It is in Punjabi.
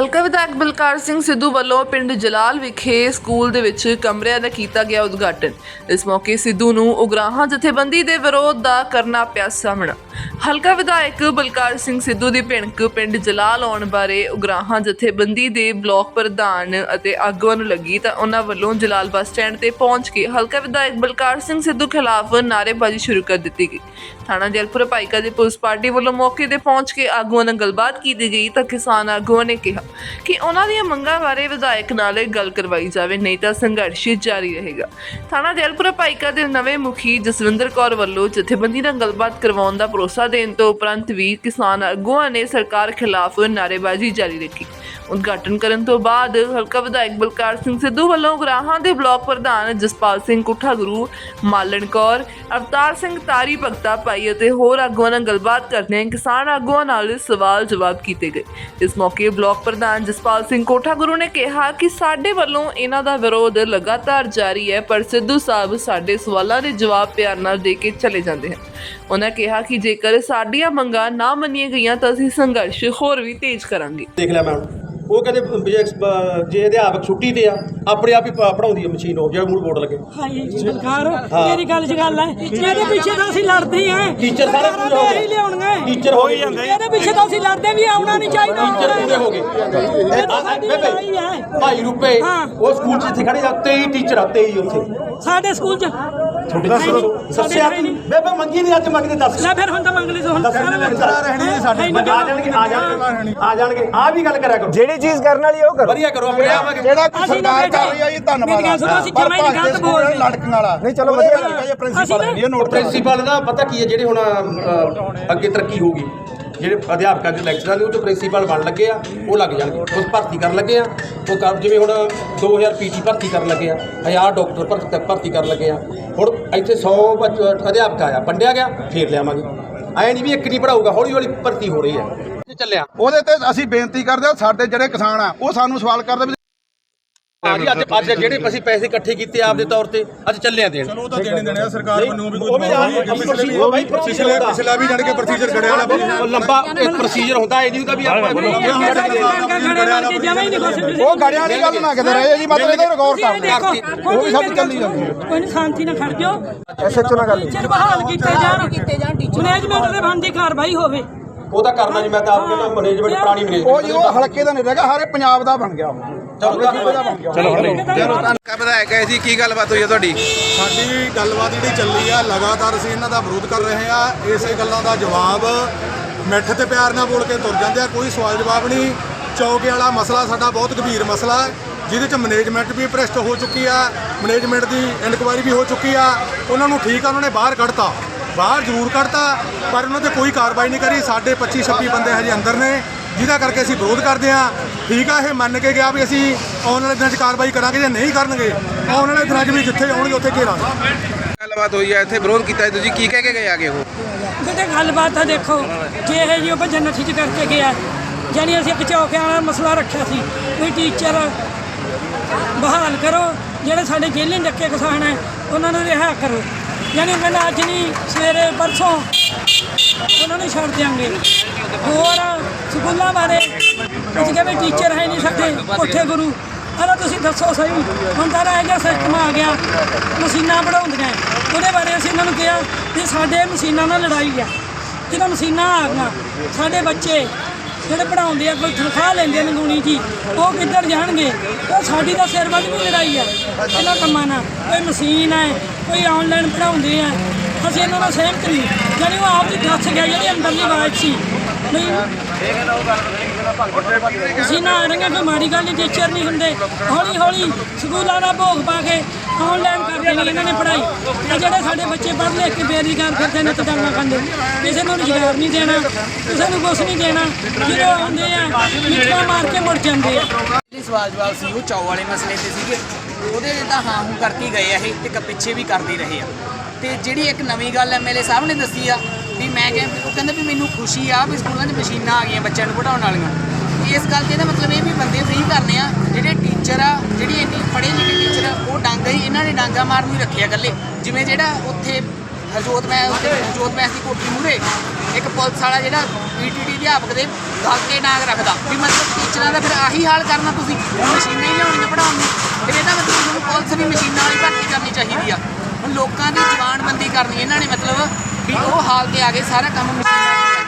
ਹਲਕਾ ਵਿਧਾਇਕ ਬਲਕਾਰ ਸਿੰਘ ਸਿੱਧੂ ਵੱਲੋਂ ਪਿੰਡ ਜਲਾਲ ਵਿਖੇ ਸਕੂਲ ਦੇ ਵਿੱਚ ਕਮਰਿਆਂ ਦਾ ਕੀਤਾ ਗਿਆ ਉਦਘਾਟਨ। ਇਸ ਮੌਕੇ ਸਿੱਧੂ ਨੂੰ ਉਗਰਾਹਾਂ ਜਥੇਬੰਦੀ ਦੇ ਵਿਰੋਧ ਦਾ ਕਰਨਾ ਪਿਆ ਸਾਹਮਣਾ। ਹਲਕਾ ਵਿਧਾਇਕ ਬਲਕਾਰ ਸਿੰਘ ਸਿੱਧੂ ਦੀ ਭਿਣਕ ਪਿੰਡ ਜਲਾਲ ਆਉਣ ਬਾਰੇ ਉਗਰਾਹਾਂ ਜਥੇਬੰਦੀ ਦੇ ਬਲਾਕ ਪ੍ਰਧਾਨ ਅਤੇ ਆਗੂਆਂ ਨੂੰ ਲੱਗੀ ਤਾਂ ਉਹਨਾਂ ਵੱਲੋਂ ਜਲਾਲ ਬੱਸ ਸਟੈਂਡ ਤੇ ਪਹੁੰਚ ਕੇ ਹਲਕਾ ਵਿਧਾਇਕ ਬਲਕਾਰ ਸਿੰਘ ਸਿੱਧੂ ਖਿਲਾਫ ਨਾਅਰੇਬਾਜ਼ੀ ਸ਼ੁਰੂ ਕਰ ਦਿੱਤੀ ਗਈ। ਥਾਣਾ ਜਲਪੁਰ ਭਾਈਕਾ ਦੀ ਪੁਲਿਸ ਪਾਰਟੀ ਵੱਲੋਂ ਮੌਕੇ ਤੇ ਪਹੁੰਚ ਕੇ ਆਗੂਆਂ ਨਾਲ ਗੱਲਬਾਤ ਕੀਤੀ ਗਈ ਤਾਂ ਕਿਸਾਨ ਆਗੂਆਂ ਨੇ ਕਿਹਾ ਕਿ ਉਹਨਾਂ ਦੀਆਂ ਮੰਗਾਂ ਬਾਰੇ ਵਿਧਾਇਕ ਨਾਲ ਗੱਲ ਕਰਵਾਈ ਜਾਵੇ, ਨਹੀਂ ਤਾਂ ਸੰਘਰਸ਼ ਜਾਰੀ ਰਹੇਗਾ। ਥਾਣਾ ਜਲਪੁਰ ਭਾਈਕਾ ਦੇ ਨਵੇਂ ਮੁਖੀ ਜਸਵਿੰਦਰ ਕੌਰ ਵੱਲੋਂ ਜਥੇਬੰਦੀ ਨਾਲ ਗੱਲਬਾਤ ਕਰਵਾਉਣ ਦਾ ਭਰੋਸਾ ਦੇਣ ਤੋਂ ਉਪਰੰਤ ਵੀ ਕਿਸਾਨ ਆਗੂਆਂ ਨੇ ਸਰਕਾਰ ਖਿਲਾਫ ਨਾਅਰੇਬਾਜ਼ੀ ਜਾਰੀ ਰੱਖੀ। ਉਦਘਾਟਨ ਕਰਨ ਤੋਂ ਬਾਅਦ ਹਲਕਾ ਵਿਧਾਇਕ ਬਲਕਾਰ ਸਿੰਘ ਸਿੱਧੂ ਵੱਲੋਂ ਗਰਾਹਾਂ ਦੇ ਬਲਾਕ ਪ੍ਰਧਾਨ ਜਸਪਾਲ ਸਿੰਘ ਕੁੱਠਾ ਗੁਰੂ ਮਾਲਣ ਕੌਰ, ਅਵਤਾਰ ਸਿੰਘ ਤਾਰੀ ਭਗਤਾ ਭਾਈ ਅਤੇ ਹੋਰ ਆਗੂਆਂ ਨਾਲ ਗੱਲਬਾਤ ਕਰਦਿਆਂ ਕਿਸਾਨ ਆਗੂਆਂ ਨਾਲ ਸਵਾਲ ਜਵਾਬ ਕੀਤੇ ਗਏ। ਇਸ ਮੌਕੇ ਬਲਾਕ ਪ੍ਰਧਾਨ ਜਸਪਾਲ ਸਿੰਘ ਕੋਠਾ ਗੁਰੂ ਨੇ ਕਿਹਾ ਕਿ ਸਾਡੇ ਵੱਲੋਂ ਇਹਨਾਂ ਦਾ ਵਿਰੋਧ ਲਗਾਤਾਰ ਜਾਰੀ ਹੈ, ਪਰ ਸਿੱਧੂ ਸਾਹਿਬ ਸਾਡੇ ਸਵਾਲਾਂ ਦੇ ਜਵਾਬ ਪਿਆਰ ਨਾਲ ਦੇ ਕੇ ਚਲੇ ਜਾਂਦੇ ਹਨ। ਉਹਨਾਂ ਕਿਹਾ ਕਿ ਜੇਕਰ ਸਾਡੀਆਂ ਮੰਗਾਂ ਨਾ ਮੰਨੀਆਂ ਗਈਆਂ ਤਾਂ ਅਸੀਂ ਸੰਘਰਸ਼ ਹੋਰ ਵੀ ਤੇਜ਼ ਕਰਾਂਗੇ। ਦੇਖ ਲਿਆ ਮੈਂ ਉਹ ਕਹਿੰਦੇ ਵੀ ਜੇ ਅਹ ਜੇ ਅਧਿਆਪਕ ਛੁੱਟੀ ਤੇ ਆ ਆਪਣੇ ਆਪ ਹੀ ਪ- ਪੜ੍ਹਾਉਂਦੀ ਹੈ ਮਸ਼ੀਨ ਉਹ ਜਿਹੜਾ ਮੂਡ ਬੋਰਡ ਲੱਗੇ। ਹਾਈ ਸਰਕਾਰ ਤੇਰੀ ਗੱਲ ਚ ਗੱਲ ਹੈ ਇਹਦੇ ਪਿੱਛੇ ਤਾਂ ਅਸੀਂ ਲੜਦੇ ਹਾਂ ਟੀਚਰ ਸਾਰੇ ਪੂਰੇ ਹੋ ਗਏ। ਲਿਆਉਣਗੇ। ਟੀਚਰ ਹੋ ਹੀ ਜਾਂਦੇ। ਇਹਦੇ ਪਿੱਛੇ ਤਾਂ ਅਸੀਂ ਲੜਦੇ ਵੀ ਆਉਣਾ ਨਹੀਂ ਚਾਹੀਦਾ। ਟੀਚਰ ਪੂਰੇ ਹੋ ਗਏ। ਇਹ ਤਾਂ ਸਾਡੀ ਲੜਾਈ ਹੈ ਭਾਈ ਰੁਪਏ ਹਾਂ। ਉਹ ਸਕੂਲ 'ਚ ਇੱਥੇ ਖੜੇ ਆ 23 ਟੀਚਰ ਆ 23 ਉੱਥੇ। ਸਾਡੇ ਸਕੂਲ ਚ ਦੱਸੋ ਦੱਸਿਆ ਹੈ ਨਹੀਂ। ਬੇਬੇ ਮੰਗੀ ਨਹੀਂ ਅੱਜ ਮੰਗਦੇ ਦੱਸ ਲੈ ਫਿਰ ਹੁਣ ਤਾਂ ਮੰਗ ਲਈ ਸੋ ਹੁਣ ਦੱਸ ਰਹਿਣੀ ਨਹੀਂ ਸਾਡੀ ਆ ਜਾਣਗੇ ਆ ਜਾਣਗੇ। ਆ ਜਾਣਗੇ। ਆ ਵੀ ਗੱਲ ਕਰਿਆ ਕਰੋ। ਜਿਹੜੀ ਚੀਜ਼ ਕਰਨ ਵਾਲੀ ਉਹ ਕਰੋ। ਵਧੀਆ ਕਰੋ ਆਪਣੇ ਆਵਾਂਗੇ ਜਿਹੜਾ ਅਸੀਂ ਸਰਕਾਰ ਨਾ ਕਰ ਰਹੀ ਹੈ ਜੀ ਧੰਨਵਾਦ ਮੇਰੀ ਗੱਲ ਸੁਣੋ, ਅਸੀਂ ਪਰ ਜਮਾਂ ਹੀ ਨਹੀਂ ਭਾਰਤੀ ਗਲਤ ਸਕੂਲ ਬੋਲਦੇ। ਲੜਕਣ ਵਾਲਾ। ਨਹੀਂ ਚਲੋ ਉਹਦੇ ਵਧੀਆ ਨਾਲ ਗੱਲ ਹੈ ਪ੍ਰਿੰਸੀਪਲ ਇਹ ਨੋਟ ਦਾ ਪਤਾ ਕੀ ਹੈ ਜਿਹੜੇ ਹੁਣ ਅੱਗੇ ਤਰੱਕੀ ਹੋਊਗੀ। ਜਿਹੜੇ ਅਧਿਆਪਕਾਂ ਦੇ ਲੈਕਚਰਾਂ ਦੇ ਉਹ ਤੋਂ ਪ੍ਰਿੰਸੀਪਲ ਬਣ ਲੱਗੇ ਆ ਉਹ ਲੱਗ ਜਾਣਗੇ ਉਸ ਭਰਤੀ ਕਰਨ ਲੱਗੇ ਆ। ਉਹ ਕਰ ਜਿਵੇਂ ਹੁਣ 2000 ਪੀਟੀ ਭਰਤੀ ਕਰਨ ਲੱਗੇ ਆ 1000 ਡਾਕਟਰ ਭਰਤੀ ਭਰਤੀ ਕਰਨ ਲੱਗੇ ਆ। ਹੁਣ ਇੱਥੇ 100 ਬੱਚ- ਅਧਿਆਪਕ ਆਇਆ ਵੰਡਿਆ ਗਿਆ ਫੇਰ ਲਿਆਵਾਂਗੇ। ਐ ਨਹੀਂ ਵੀ ਇੱਕ ਨਹੀਂ ਪੜਾਊਗਾ ਹੌਲੀ ਹੌਲੀ ਭਰਤੀ ਹੋ ਰਹੀ ਹੈ। ਚੱਲਿਆ। ਉਹਦੇ ਤੇ ਅਸੀਂ ਬੇਨਤੀ ਕਰਦੇ ਹਾਂ ਸਾਡੇ ਜਿਹੜੇ ਕਿਸਾਨ ਆ ਉਹ ਸਾਨੂੰ ਸਵਾਲ ਕਰਦੇ ਵੀ ਆ ਜੀ ਅੱਜ ਅੱਜ ਜਿਹੜੇ ਅਸੀਂ ਪੈਸੇ ਇਕੱਠੇ ਕੀਤੇ ਆਪਦੇ ਤੌਰ ਤੇ ਅੱਜ ਚੱਲੇ ਆ ਦੇਣ। ਉਹ ਤਾਂ ਦੇਣੇ ਦੇਣੇ ਆ ਸਰਕਾਰ ਵੱਲੋਂ ਵੀ ਉਹ ਵੀ ਆ ਜੀ, ਕੋਈ ਪਿਛਲੇ ਹੁੰਦਾ। ਪਿਛਲਾ ਵੀ ਜਾਣ ਕੇ ਪ੍ਰੋਸੀਜਰ ਖੜਿਆ ਵਾਲਾ ਲੰਬਾ ਪ੍ਰੋਸੀਜਰ ਹੁੰਦਾ ਇਹ ਨਹੀਂ ਹੁੰਦਾ ਵੀ। ਆਪਾਂ ਉਹ ਗੜਿਆਂ ਦੀ ਗੱਲ ਨਾ ਕਿਤੇ ਰਹੇ ਜੀ ਮਤਲਬ ਇਹਦਾ ਰਿਕਾਰਡ ਕਰਦੇ ਉਹ ਵੀ ਸਾਡੀ ਚੱਲੀ ਜਾਂਦੀ ਕੋਈ ਨਹੀਂ ਸ਼ਾਂਤੀ ਨਾਲ ਖੜ ਜਾਓ। ਐਸਐਚਓ ਨਾਲ ਗੱਲ ਟੀਚਰ ਬਹਾਲ ਕੀਤੇ ਜਾਣ। ਕੀਤੇ ਜਾਣ ਟੀਚਰ ਮੈਨੇਜਮੈਂਟ ਦੇ ਬੰਦੀ ਕਾਰਵਾਈ ਹੋਵੇ। ਉਹ ਤਾਂ ਕਰਨਾ ਨਹੀਂ ਮੈਂ ਤਾਂ ਆਪ ਕਹਿੰਦਾ ਮੈਨੇਜਮੈਂਟ ਪੁਰਾਣੀ ਉਹ ਮੈਨੇਜਮੈਂਟ ਜੀ ਉਹ ਹਲਕੇ ਦਾ ਨਹੀਂ ਰਹਿ ਗਿਆ ਸਾਰੇ ਪੰਜਾਬ ਦਾ ਬਣ ਗਿਆ ਉਹ। ਚਲੋ ਸੂਬੇ ਦਾ ਬਣ ਗਿਆ ਚਲੋ ਕਾ ਵਿਧਾਇਕ ਹੈ ਸੀ ਕੀ ਗੱਲਬਾਤ ਹੋਈ ਹੈ ਤੁਹਾਡੀ? ਸਾਡੀ ਗੱਲਬਾਤ ਜਿਹੜੀ ਚੱਲੀ ਆ ਲਗਾਤਾਰ ਅਸੀਂ ਇਹਨਾਂ ਦਾ ਵਿਰੋਧ ਕਰ ਰਹੇ ਆ ਇਸੇ ਗੱਲਾਂ ਦਾ ਜਵਾਬ ਮਿੱਠ ਤੇ ਪਿਆਰ ਨਾਲ ਬੋਲ ਕੇ ਤੁਰ ਜਾਂਦੇ ਆ ਕੋਈ ਸਵਾਲ ਜਵਾਬ ਨਹੀਂ। ਚੌਕੇ ਵਾਲਾ ਮਸਲਾ ਸਾਡਾ ਬਹੁਤ ਗੰਭੀਰ ਮਸਲਾ ਹੈ ਜਿਹਦੇ ਚ ਮੈਨੇਜਮੈਂਟ ਵੀ ਭ੍ਰਿਸ਼ਟ ਹੋ ਚੁੱਕੀ ਆ ਮੈਨੇਜਮੈਂਟ ਦੀ ਇਨਕੁਆਇਰੀ ਵੀ ਹੋ ਚੁੱਕੀ ਆ। ਉਹਨਾਂ ਨੂੰ ਠੀਕ ਆ ਉਹਨਾਂ ਨੇ ਬਾਹਰ ਕੱਢਤਾ। ਬਾਹਰ ਜ਼ਰੂਰ ਕੱਢਤਾ ਪਰ ਉਹਨਾਂ ਤੇ ਕੋਈ ਕਾਰਵਾਈ ਨਹੀਂ ਕਰੀ। ਸਾਡੇ 25 26 ਬੰਦੇ ਹਜੇ ਅੰਦਰ ਨੇ ਜਿਹਦਾ ਕਰਕੇ ਅਸੀਂ ਵਿਰੋਧ ਕਰਦੇ ਆ ਠੀਕ ਆ ਇਹ ਮੰਨ ਕੇ ਗਿਆ ਵੀ ਅਸੀਂ ਆਉਣ ਵਾਲੇ ਦਿਨਾਂ 'ਚ ਕਾਰਵਾਈ ਕਰਾਂਗੇ ਜੇ ਨਹੀਂ ਕਰਨਗੇ ਆਉਣ ਵਾਲੇ ਦਿਨਾਂ 'ਚ ਵੀ ਜਿੱਥੇ ਆਉਣਗੇ ਉੱਥੇ ਘੇਰਾਂਗੇ ਗੱਲਬਾਤ ਹੋਈ ਹੈ ਇੱਥੇ ਵਿਰੋਧ ਕੀਤਾ ਹੈ। ਤੁਸੀਂ ਕੀ ਕਹਿ ਕੇ ਗਏ ਆਗੇ ਉਹ? ਕਿਤੇ ਗੱਲਬਾਤ ਆ ਦੇਖੋ ਜੇ ਇਹ ਜੀ ਉਹ ਭੱਜਣ ਨੱਠੀ ਚ ਕਰਕੇ ਗਿਆ ਜਾਨੀ ਅਸੀਂ ਇੱਕ ਚੌਕਿਆਂ ਵਾਲਾ ਮਸਲਾ ਰੱਖਿਆ ਸੀ ਕੋਈ ਟੀਚਰ ਬਹਾਲ ਕਰੋ ਜਿਹੜੇ ਸਾਡੇ ਜੇਲ੍ਹਾਂ ਡੱਕੇ ਕਿਸਾਨ ਹੈ ਉਹਨਾਂ ਨੂੰ ਰਿਹਾ ਕਰੋ। ਜਾਨੀ ਕਹਿੰਦਾ ਅੱਜ ਨਹੀਂ, ਸਵੇਰੇ ਪਰਸੋਂ ਉਹਨਾਂ ਨੂੰ ਛੱਡ ਦਿਆਂਗੇ। ਹੋਰ ਸਕੂਲਾਂ ਬਾਰੇ ਅਸੀਂ ਕਹਿੰਦੇ ਟੀਚਰ ਹੈ ਨਹੀਂ ਸਾਡੇ, ਕੋਠੇ ਗੁਰੂ। ਅਲਾ ਤੁਸੀਂ ਦੱਸੋ ਸਹੀ। ਹੁਣ ਤਾਂ ਇਹ ਜਿਹਾ ਸਿਸਟਮ ਆ ਗਿਆ। ਮਸ਼ੀਨਾਂ ਪੜਾਉਂਦੀਆਂ ਉਹਦੇ ਬਾਰੇ ਅਸੀਂ ਇਹਨਾਂ ਨੂੰ ਕਿਹਾ ਕਿ ਸਾਡੇ ਮਸ਼ੀਨਾਂ ਨਾਲ ਲੜਾਈ ਆ ਜਦੋਂ ਮਸ਼ੀਨਾਂ ਆ ਗਈਆਂ, ਸਾਡੇ ਬੱਚੇ ਜਿਹੜੇ ਪੜਾਉਂਦੇ ਆ, ਕੋਈ ਤਨਖਾਹ ਲੈਂਦੇ ਨੇ ਗੂਣੀ ਜੀ, ਉਹ ਕਿੱਧਰ ਜਾਣਗੇ? ਉਹ ਸਾਡੀ ਤਾਂ ਸਿਰ ਵੱਲ ਵੀ ਲੜਾਈ ਆ, ਇਹਨਾਂ ਕੰਮਾਂ ਨਾਲ। ਕੋਈ ਮਸ਼ੀਨ ਹੈ ਕੋਈ ਆਨਲਾਈਨ ਪੜਾਉਂਦੇ ਆ। ਅਸੀਂ ਇਹਨਾਂ ਨਾਲ ਸਹਿਮਤ ਨਹੀਂ। ਜਾਨੀ ਉਹ ਆਪ ਦੀ ਦੱਸ ਗਿਆ, ਜਿਹੜੀ ਅੰਦਰਲੀ ਆਵਾਜ਼ ਸੀ। ਨਹੀਂ ਮਸ਼ੀਨਾਂ ਆ ਰਹੀਆਂ ਕੋਈ ਮਾੜੀ ਗੱਲ ਨਹੀਂ ਟੀਚਰ ਨਹੀਂ ਹੁੰਦੇ। ਹੌਲੀ ਹੌਲੀ ਸਕੂਲਾਂ ਦਾ ਭੋਗ ਪਾ ਕੇ ਆਨਲਾਈਨ ਕਰ ਦੇਣੀ ਇਹਨਾਂ ਨੇ ਪੜ੍ਹਾਈ। ਤੇ ਜਿਹੜੇ ਸਾਡੇ ਬੱਚੇ ਪੜ੍ਹ ਲਿਖ ਕੇ ਬੇਰੁਜ਼ਗਾਰ ਫਿਰਦੇ ਨੇ ਤਦਾਨਾ ਖਾਂਦੇ ਕਿਸੇ ਨੂੰ ਰੁਜ਼ਗਾਰ ਨਹੀਂ ਦੇਣਾ, ਕਿਸੇ ਨੂੰ ਕੁਛ ਨਹੀਂ ਦੇਣਾ। ਜਦੋਂ ਆਉਂਦੇ ਆ, ਮਿੱਠਾ ਮਾਰ ਕੇ ਮੁੜ ਜਾਂਦੇ ਆ। ਜਿਹੜੀ ਸਵਾਲ ਜਵਾਬ ਸੀ, ਉਹ ਚੌ ਵਾਲੇ ਮਸਲੇ ਤੇ ਸੀਗੇ। ਉਹਦੇ ਤਾਂ ਹਾਂ ਹੂੰ ਕਰਕੇ ਗਏ ਆ ਇਹ, ਤੇ ਕ- ਪਿੱਛੇ ਵੀ ਕਰਦੇ ਰਹੇ ਆ। ਤੇ ਜਿਹੜੀ ਇੱਕ ਨਵੀਂ ਗੱਲ ਐਮਐਲਏ ਸਾਹਿਬ ਨੇ ਦੱਸੀ ਆ, ਵੀ ਮੈਂ ਕਿਹਾ, ਉਹ ਕਹਿੰਦਾ ਵੀ ਮੈਨੂੰ ਖੁਸ਼ੀ ਆ ਵੀ ਸਕੂਲਾਂ 'ਚ ਮਸ਼ੀਨਾਂ ਆ ਗਈਆਂ ਬੱਚਿਆਂ ਨੂੰ ਪੜਾਉਣ ਵਾਲੀਆਂ। ਇਸ ਗੱਲ ਤੇ ਇਹਦਾ ਮਤਲਬ ਇਹ ਵੀ ਬੰਦੇ ਫ੍ਰੀ ਕਰਨੇ ਆ, ਜਿਹੜੇ ਟੀਚਰ ਆ, ਜਿਹੜੀ ਇੰਨੀ ਪੜ੍ਹੇ ਲਿਖੇ ਟੀਚਰ ਆ, ਉਹ ਡਾਂਗਾ ਹੀ, ਇਹਨਾਂ ਨੇ ਡਾਂਗਾ ਮਾਰਨ ਨੂੰ ਹੀ ਰੱਖਿਆ ਇਕੱਲੇ। ਜਿਵੇਂ ਜਿਹੜਾ ਉੱਥੇ ਹਰਜੋਤ ਮੈਂ ਹਰਜੋਤ ਮੈਂ ਦੀ ਕੋਠੀ ਮੂਹਰੇ। ਇੱਕ ਪੁਲਿਸ ਵਾਲਾ ਜਿਹੜਾ ਪੀਟੀਟੀ ਅਧਿਆਪਕ ਦੇ ਤੇ ਨਾਗ ਰੱਖਦਾ। ਵੀ ਮਤਲਬ ਟੀਚਰਾਂ ਦਾ ਫਿਰ ਆਹੀ ਹਾਲ ਕਰਨਾ ਤੁਸੀਂ। ਮਸ਼ੀਨਾਂ ਹੀ ਲਿਆਉਣੀਆਂ ਪੜਾਉਣ ਨੂੰ। ਫਿਰ ਇਹਦਾ ਮਤਲਬ ਤੁਹਾਨੂੰ ਪੁਲਿਸ ਵੀ ਮਸ਼ੀਨਾਂ ਵਾਲੀ ਭਰਤੀ ਕਰਨੀ ਚਾਹੀਦੀ ਆ। ਹੁਣ ਲੋਕਾਂ ਦੀ ਜਵਾਨਬੰਦੀ ਕਰਨੀ ਇਹਨਾਂ ਨੇ ਮਤਲਬ ਵੀ ਉਹ ਹਾਲ ਤੇ ਆ ਗਏ ਸਾਰਾ ਕੰਮ ਮਸ਼ੀਨਾਂ